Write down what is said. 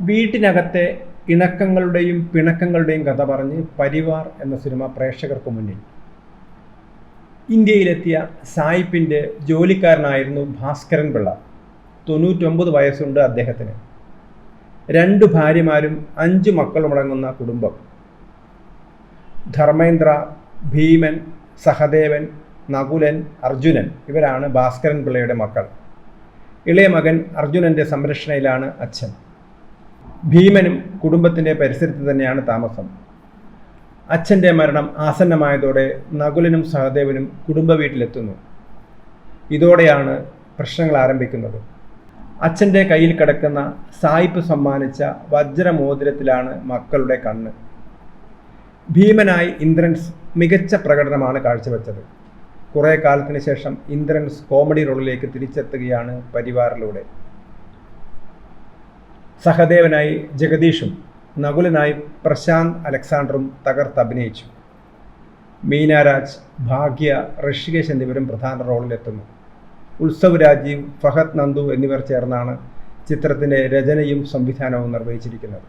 വീട്ടിനകത്തെ ഇണക്കങ്ങളുടെയും പിണക്കങ്ങളുടെയും കഥ പറഞ്ഞ് പരിവാർ എന്ന സിനിമ പ്രേക്ഷകർക്ക് മുന്നിൽ. ഇന്ത്യയിലെത്തിയ സായിപ്പിന്റെ ജോലിക്കാരനായിരുന്നു ഭാസ്കരൻ പിള്ള. തൊണ്ണൂറ്റൊമ്പത് വയസ്സുണ്ട് അദ്ദേഹത്തിന്. രണ്ട് ഭാര്യമാരും അഞ്ച് മക്കളുമടങ്ങുന്ന കുടുംബം. ധർമ്മേന്ദ്ര ഭീമൻ സഹദേവൻ നകുലൻ അർജുനൻ ഇവരാണ് ഭാസ്കരൻ പിള്ളയുടെ മക്കൾ. ഇളയ മകൻ അർജുനന്റെ സംരക്ഷണയിലാണ് അച്ഛൻ. ഭീമനും കുടുംബത്തിന്റെ പരിസരത്ത് തന്നെയാണ് താമസം. അച്ഛന്റെ മരണം ആസന്നമായതോടെ നകുലനും സഹദേവനും കുടുംബ വീട്ടിലെത്തുന്നു. ഇതോടെയാണ് പ്രശ്നങ്ങൾ ആരംഭിക്കുന്നത്. അച്ഛന്റെ കയ്യിൽ കിടക്കുന്ന സായിപ്പ് സമ്മാനിച്ച വജ്രമോതിരത്തിലാണ് മക്കളുടെ കണ്ണ്. ഭീമനായി ഇന്ദ്രൻസ് മികച്ച പ്രകടനമാണ് കാഴ്ചവെച്ചത്. കുറേ കാലത്തിന് ശേഷം ഇന്ദ്രൻസ് കോമഡി റോളിലേക്ക് തിരിച്ചെത്തുകയാണ് പരിവാറിലൂടെ. സഹദേവനായി ജഗദീഷും നകുലനായി പ്രശാന്ത് അലക്സാണ്ടറും തകർത്ത് അഭിനയിച്ചു. മീനാരാജ് ഭാഗ്യ ഋഷികേശ് എന്നിവരും പ്രധാന റോളിലെത്തുന്നു. ഉത്സവ് രാജീവ് ഫഹദ് നന്ദു എന്നിവർ ചേർന്നാണ് ചിത്രത്തിന്റെ രചനയും സംവിധാനവും നിർവഹിച്ചിരിക്കുന്നത്.